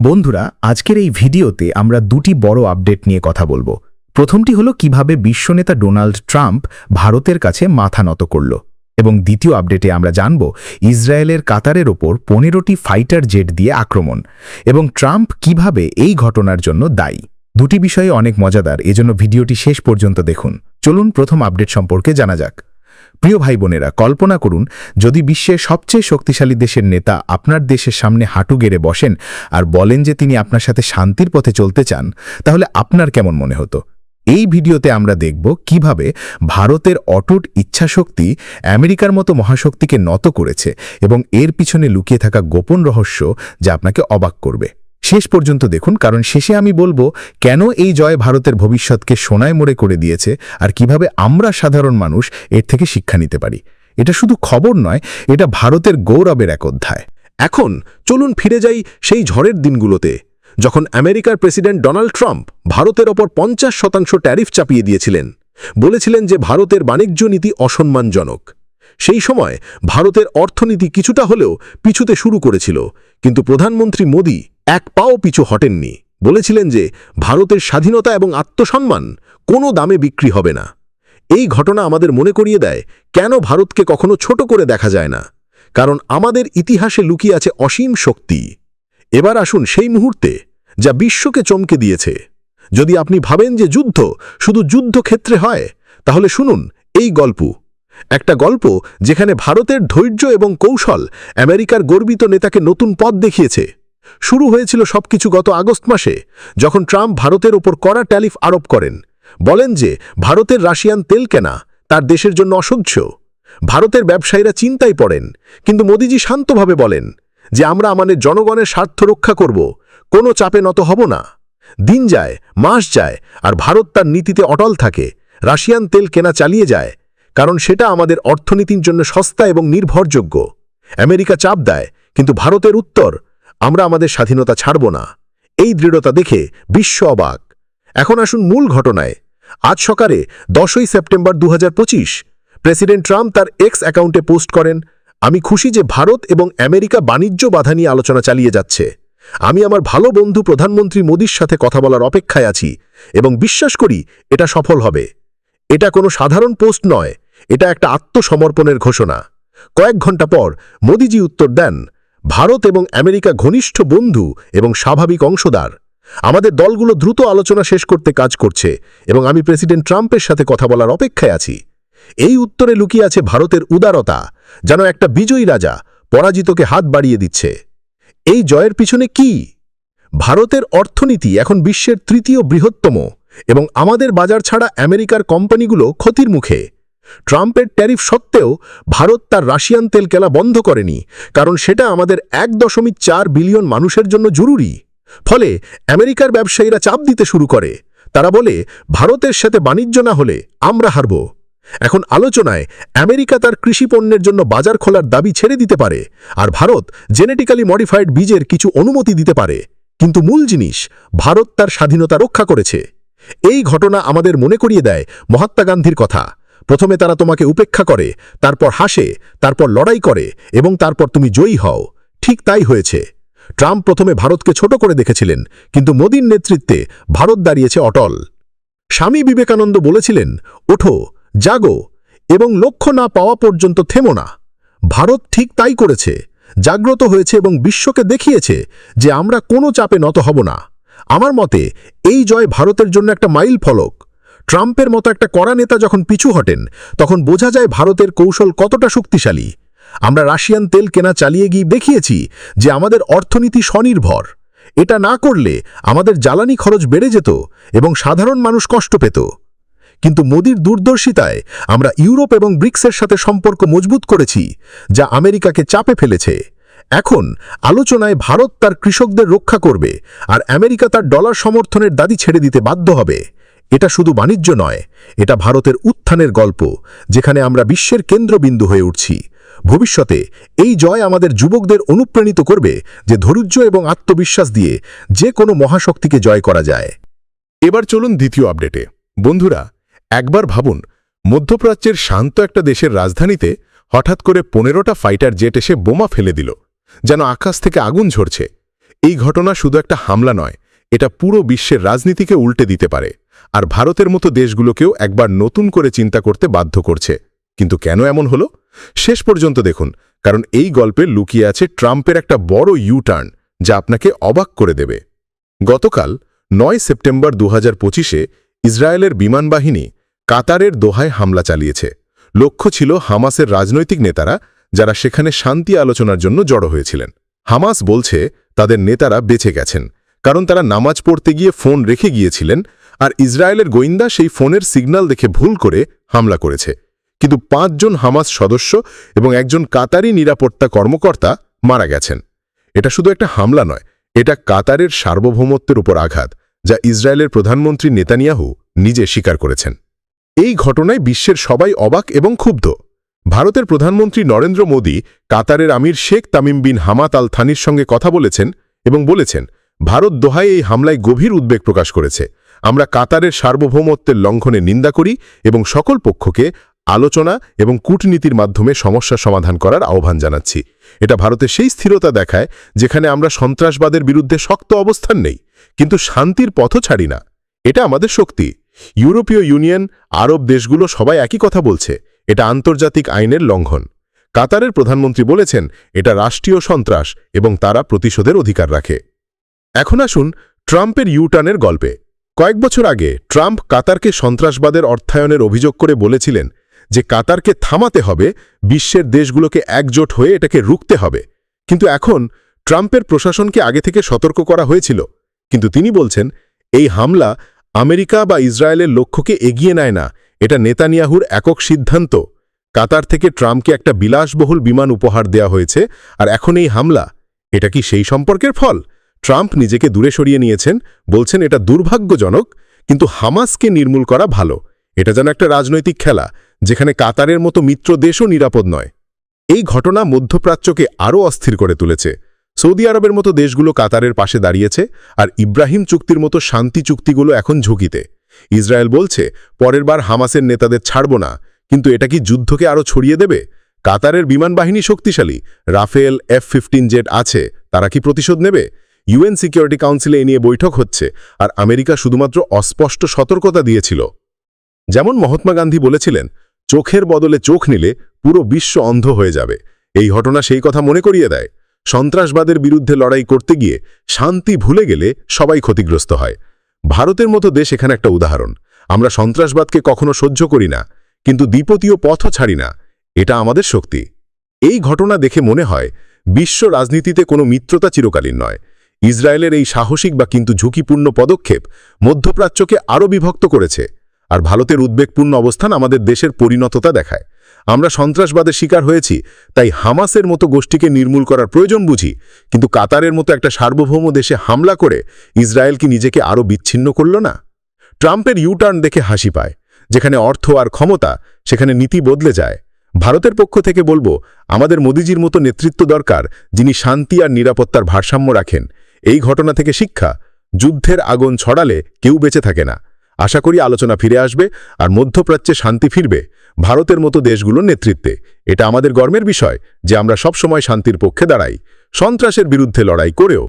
বন্ধুরা, আজকের এই ভিডিওতে আমরা দুটি বড় আপডেট নিয়ে কথা বলব। প্রথমটি হলো কীভাবে বিশ্বনেতা ডোনাল্ড ট্রাম্প ভারতের কাছে মাথা নত করল এবং দ্বিতীয় আপডেটে আমরা জানব ইসরায়েলের কাতারের ওপর পনেরোটি ফাইটার জেট দিয়ে আক্রমণ এবং ট্রাম্প কীভাবে এই ঘটনার জন্য দায়ী। দুটি বিষয়ে অনেক মজাদার, এজন্য ভিডিওটি শেষ পর্যন্ত দেখুন। চলুন প্রথম আপডেট সম্পর্কে জানা যাক। প্রিয় ভাই বোনেরা, কল্পনা করুন, যদি বিশ্বের সবচেয়ে শক্তিশালী দেশের নেতা আপনার দেশের সামনে হাঁটু গেড়ে বসেন আর বলেন যে তিনি আপনার সাথে শান্তির পথে চলতে চান, তাহলে আপনার কেমন মনে হতো? এই ভিডিওতে আমরা দেখব কীভাবে ভারতের অটুট ইচ্ছাশক্তি আমেরিকার মতো মহাশক্তিকে নত করেছে এবং এর পিছনে লুকিয়ে থাকা গোপন রহস্য যা আপনাকে অবাক করবে। শেষ পর্যন্ত দেখুন, কারণ শেষে আমি বলব, কেন এই জয় ভারতের ভবিষ্যৎকে সোনায় মোড়ে করে দিয়েছে আর কীভাবে আমরা সাধারণ মানুষ এর থেকে শিক্ষা নিতে পারি? এটা শুধু খবর নয়, এটা ভারতের গৌরবের এক অধ্যায়। এখন চলুন ফিরে যাই সেই ঝড়ের দিনগুলোতে, যখন আমেরিকার প্রেসিডেন্ট ডোনাল্ড ট্রাম্প ভারতের ওপর পঞ্চাশ শতাংশ ট্যারিফ চাপিয়ে দিয়েছিলেন, বলেছিলেন যে ভারতের বাণিজ্য নীতি অসম্মানজনক। সেই সময় ভারতের অর্থনীতি কিছুটা হলেও পিছুতে শুরু করেছিল, কিন্তু প্রধানমন্ত্রী মোদী এক পাও পিছু হটেননি। বলেছিলেন যে, ভারতের স্বাধীনতা এবং আত্মসম্মান কোনো দামে বিক্রি হবে না। এই ঘটনা আমাদের মনে করিয়ে দেয়, কেন ভারতকে কখনো ছোট করে দেখা যায় না। কারণ আমাদের ইতিহাসে লুকিয়ে আছে অসীম শক্তি। এবার আসুন সেই মুহূর্তে, যা বিশ্বকে চমকে দিয়েছে। যদি আপনি ভাবেন যে যুদ্ধ শুধু যুদ্ধক্ষেত্রে হয়, তাহলে শুনুন এই গল্প। একটা গল্প যেখানে ভারতের ধৈর্য এবং কৌশল আমেরিকার গর্বিত নেতাকে নতুন পথ দেখিয়েছে। শুরু হয়েছিল সবকিছু গত আগস্ট মাসে, যখন ট্রাম্প ভারতের ওপর কড়া ট্যালিফ আরোপ করেন। বলেন যে, ভারতের রাশিয়ান তেল কেনা তার দেশের জন্য অসহ্য। ভারতের ব্যবসায়ীরা চিন্তায় পড়েন, কিন্তু মোদিজি শান্তভাবে বলেন যে, আমরা আমাদের জনগণের স্বার্থ রক্ষা করব, কোনো চাপে নত হব না। দিন যায়, মাস যায়, আর ভারত তার নীতিতে অটল থাকে, রাশিয়ান তেল কেনা চালিয়ে যায়, কারণ সেটা আমাদের অর্থনীতির জন্য সস্তা এবং নির্ভরযোগ্য। আমেরিকা চাপ দেয়, কিন্তু ভারতের উত্তর আমরা আমাদের স্বাধীনতা ছাড়ব না। এই দৃঢ়তা দেখে বিশ্ব অবাক। এখন আসুন মূল ঘটনায়। আজ সকালে দশই সেপ্টেম্বর দু হাজার পঁচিশ, প্রেসিডেন্ট ট্রাম্প তার এক্স অ্যাকাউন্টে পোস্ট করেন, আমি খুশি যে ভারত এবং আমেরিকা বাণিজ্য বাধা নিয়ে আলোচনা চালিয়ে যাচ্ছে। আমি আমার ভালো বন্ধু প্রধানমন্ত্রী মোদীর সাথে কথা বলার অপেক্ষায় আছি এবং বিশ্বাস করি এটা সফল হবে। এটা কোনো সাধারণ পোস্ট নয়, এটা একটা আত্মসমর্পণের ঘোষণা। কয়েক ঘণ্টা পর মোদিজি উত্তর দেন ভারত এবং আমেরিকা ঘনিষ্ঠ বন্ধু এবং স্বাভাবিক অংশদার। আমাদের দলগুলো দ্রুত আলোচনা শেষ করতে কাজ করছে এবং আমি প্রেসিডেন্ট ট্রাম্পের সাথে কথা বলার অপেক্ষায় আছি। এই উত্তরে লুকিয়ে আছে ভারতের উদারতা, যেন একটা বিজয়ী রাজা পরাজিতকে হাত বাড়িয়ে দিচ্ছে। এই জয়ের পিছনে কি? ভারতের অর্থনীতি এখন বিশ্বের তৃতীয় বৃহত্তম এবং আমাদের বাজার ছাড়া আমেরিকার কোম্পানিগুলো ক্ষতির মুখে। ট্রাম্পের ট্যারিফ সত্ত্বেও ভারত তার রাশিয়ান তেল কেলা বন্ধ করেনি, কারণ সেটা আমাদের এক দশমিক চার বিলিয়ন মানুষের জন্য জরুরি। ফলে আমেরিকার ব্যবসায়ীরা চাপ দিতে শুরু করে। তারা বলে, ভারতের সাথে বাণিজ্য না হলে আমরা হারব। এখন আলোচনায় আমেরিকা তার কৃষি পণ্যের জন্য বাজার খোলার দাবি ছেড়ে দিতে পারে, আর ভারত জেনেটিক্যালি মডিফাইড বীজের কিছু অনুমতি দিতে পারে। কিন্তু মূল জিনিস, ভারত তার স্বাধীনতা রক্ষা করেছে। এই ঘটনা আমাদের মনে করিয়ে দেয় মহাত্মা গান্ধীর কথা। প্রথমে তারা তোমাকে উপেক্ষা করে, তারপর হাসে, তারপর লড়াই করে, এবং তারপর তুমি জয়ী হও। ঠিক তাই হয়েছে। ট্রাম্প প্রথমে ভারতকে ছোট করে দেখেছিলেন, কিন্তু মোদীর নেতৃত্বে ভারত দাঁড়িয়েছে অটল। স্বামী বিবেকানন্দ বলেছিলেন, ওঠো, জাগো, এবং লক্ষ্য না পাওয়া পর্যন্ত থেমো না। ভারত ঠিক তাই করেছে। জাগ্রত হয়েছে এবং বিশ্বকে দেখিয়েছে যে আমরা কোনো চাপে নত হব না। আমার মতে, এই জয় ভারতের জন্য একটা মাইল ফলক। ট্রাম্পের মতো একটা কড়া নেতা যখন পিছু হটেন, তখন বোঝা যায় ভারতের কৌশল কতটা শক্তিশালী। আমরা রাশিয়ান তেল কেনা চালিয়ে গিয়ে দেখিয়েছি যে আমাদের অর্থনীতি স্বনির্ভর। এটা না করলে আমাদের জ্বালানি খরচ বেড়ে যেত এবং সাধারণ মানুষ কষ্ট পেত। কিন্তু মোদির দূরদর্শিতায় আমরা ইউরোপ এবং ব্রিক্সের সাথে সম্পর্ক মজবুত করেছি, যা আমেরিকাকে চাপে ফেলেছে। এখন আলোচনায় ভারত তার কৃষকদের রক্ষা করবে আর আমেরিকা তার ডলার সমর্থনের দাদি ছেড়ে দিতে বাধ্য হবে। এটা শুধু বাণিজ্য নয়, এটা ভারতের উত্থানের গল্প, যেখানে আমরা বিশ্বের কেন্দ্রবিন্দু হয়ে উঠছি। ভবিষ্যতে এই জয় আমাদের যুবকদের অনুপ্রাণিত করবে যে ধৈর্য এবং আত্মবিশ্বাস দিয়ে যে কোনো মহাশক্তিকে জয় করা যায়। এবার চলুন দ্বিতীয় আপডেটে। বন্ধুরা, একবার ভাবুন, মধ্যপ্রাচ্যের শান্ত একটা দেশের রাজধানীতে হঠাৎ করে পনেরোটা ফাইটার জেট এসে বোমা ফেলে দিল, যেন আকাশ থেকে আগুন ঝরছে। এই ঘটনা শুধু একটা হামলা নয়, এটা পুরো বিশ্বের রাজনীতিকে উল্টে দিতে পারে। আর ভারতের মতো দেশগুলোকেও একবার নতুন করে চিন্তা করতে বাধ্য করছে। কিন্তু কেন এমন হলো? শেষ পর্যন্ত দেখুন, কারণ এই গল্পে লুকিয়ে আছে ট্রাম্পের একটা বড় ইউ টার্ন যা আপনাকে অবাক করে দেবে। গতকাল, নয় সেপ্টেম্বর দু হাজার পঁচিশে ইসরায়েলের বিমান বাহিনী কাতারের দোহায় হামলা চালিয়েছে। লক্ষ্য ছিল হামাসের রাজনৈতিক নেতারা, যারা সেখানে শান্তি আলোচনার জন্য জড়ো হয়েছিলেন। হামাস বলছে, তাদের নেতারা বেঁচে গেছেন, কারণ তারা নামাজ পড়তে গিয়ে ফোন রেখে গিয়েছিলেন আর ইসরায়েলের গোয়েন্দা সেই ফোনের সিগন্যাল দেখে ভুল করে হামলা করেছে। কিন্তু পাঁচজন হামাস সদস্য এবং একজন কাতারি নিরাপত্তা কর্মকর্তা মারা গেছেন। এটা শুধু একটা হামলা নয়, এটা কাতারের সার্বভৌমত্বের উপর আঘাত, যা ইসরায়েলের প্রধানমন্ত্রী নেতানিয়াহু নিজে স্বীকার করেছেন। এই ঘটনায় বিশ্বের সবাই অবাক এবং ক্ষুব্ধ। ভারতের প্রধানমন্ত্রী নরেন্দ্র মোদী, কাতারের আমির শেখ তামিম বিন হামাত আল থানির সঙ্গে কথা বলেছেন এবং বলেছেন, ভারত দোহায় এই হামলায় গভীর উদ্বেগ প্রকাশ করেছে। আমরা কাতারের সার্বভৌমত্বের লঙ্ঘনে নিন্দা করি এবং সকল পক্ষকে আলোচনা এবং কূটনীতির মাধ্যমে সমস্যা সমাধান করার আহ্বান জানাচ্ছি। এটা ভারতে সেই স্থিরতা দেখায় যেখানে আমরা সন্ত্রাসবাদের বিরুদ্ধে শক্ত অবস্থান নেই, কিন্তু শান্তির পথও ছাড়ি না। এটা আমাদের শক্তি। ইউরোপীয় ইউনিয়ন, আরব দেশগুলো সবাই একই কথা বলছে, এটা আন্তর্জাতিক আইনের লঙ্ঘন। কাতারের প্রধানমন্ত্রী বলেছেন, এটা রাষ্ট্রীয় সন্ত্রাস এবং তারা প্রতিশোধের অধিকার রাখে। এখন আসুন ট্রাম্পের ইউটার্নের গল্পে। কয়েক বছর আগে ট্রাম্প কাতারকে সন্ত্রাসবাদের অর্থায়নের অভিযোগ করে বলেছিলেন যে কাতারকে থামাতে হবে, বিশ্বের দেশগুলোকে একজোট হয়ে এটাকে রুখতে হবে। কিন্তু এখন ট্রাম্পের প্রশাসনকে আগে থেকে সতর্ক করা হয়েছিল। কিন্তু তিনি বলছেন, এই হামলা আমেরিকা বা ইসরায়েলের লক্ষ্যকে এগিয়ে নেয় না। এটা নেতানিয়াহুর একক সিদ্ধান্ত। কাতার থেকে ট্রাম্পকে একটা বিলাসবহুল বিমান উপহার দেয়া হয়েছে, আর এখন এই হামলা, এটা কি সেই সম্পর্কের ফল? ট্রাম্প নিজেকে দূরে সরিয়ে নিয়েছেন, বলছেন এটা দুর্ভাগ্যজনক, কিন্তু হামাসকে নির্মূল করা ভালো। এটা যেন একটা রাজনৈতিক খেলা, যেখানে কাতারের মতো মিত্র দেশও নিরাপদ নয়। এই ঘটনা মধ্যপ্রাচ্যকে আরও অস্থির করে তুলেছে। সৌদি আরবের মতো দেশগুলো কাতারের পাশে দাঁড়িয়েছে, আর ইব্রাহিম চুক্তির মতো শান্তি চুক্তিগুলো এখন ঝুঁকিতে। ইসরায়েল বলছে, পরের বার হামাসের নেতাদের ছাড়ব না, কিন্তু এটা কি যুদ্ধকে আরও ছড়িয়ে দেবে? কাতারের বিমান বাহিনী শক্তিশালী, রাফেল এফ ফিফটিন জেট আছে, তারা কি প্রতিশোধ নেবে? ইউএন সিকিউরিটি কাউন্সিলে এ নিয়ে বৈঠক হচ্ছে আর আমেরিকা শুধুমাত্র অস্পষ্ট সতর্কতা দিয়েছিল। যেমন মহাত্মা গান্ধী বলেছিলেন, চোখের বদলে চোখ নিলে পুরো বিশ্ব অন্ধ হয়ে যাবে। এই ঘটনা সেই কথা মনে করিয়ে দেয়। সন্ত্রাসবাদের বিরুদ্ধে লড়াই করতে গিয়ে শান্তি ভুলে গেলে সবাই ক্ষতিগ্রস্ত হয়। ভারতের মতো দেশ এখানে একটা উদাহরণ। আমরা সন্ত্রাসবাদকে কখনো সহ্য করি না, কিন্তু দ্বিপতীয় পথও ছাড়ি না। এটা আমাদের শক্তি। এই ঘটনা দেখে মনে হয়, বিশ্ব রাজনীতিতে কোনো মিত্রতা চিরকালীন নয়। ইসরায়েলের এই সাহসিক বা কিন্তু ঝুঁকিপূর্ণ পদক্ষেপ মধ্যপ্রাচ্যকে আরও বিভক্ত করেছে। আর ভারতের উদ্বেগপূর্ণ অবস্থান আমাদের দেশের পরিণততা দেখায়। আমরা সন্ত্রাসবাদের শিকার হয়েছি, তাই হামাসের মতো গোষ্ঠীকে নির্মূল করার প্রয়োজন বুঝি। কিন্তু কাতারের মতো একটা সার্বভৌম দেশে হামলা করে ইসরায়েল কি নিজেকে আরও বিচ্ছিন্ন করল না? ট্রাম্পের ইউটার্ন দেখে হাসি পায়, যেখানে অর্থ আর ক্ষমতা, সেখানে নীতি বদলে যায়। ভারতের পক্ষ থেকে বলব, আমাদের মোদিজির মতো নেতৃত্ব দরকার যিনি শান্তি আর নিরাপত্তার ভারসাম্য রাখেন। এই ঘটনা থেকে শিক্ষা, যুদ্ধের আগুন ছড়ালে কেউ বেঁচে থাকে না। আশা করি আলোচনা ফিরে আসবে আর মধ্যপ্রাচ্যে শান্তি ফিরবে ভারতের মতো দেশগুলোর নেতৃত্বে। এটা আমাদের গর্মের বিষয় যে আমরা সবসময় শান্তির পক্ষে দাঁড়াই। সন্ত্রাসের বিরুদ্ধে লড়াই করেও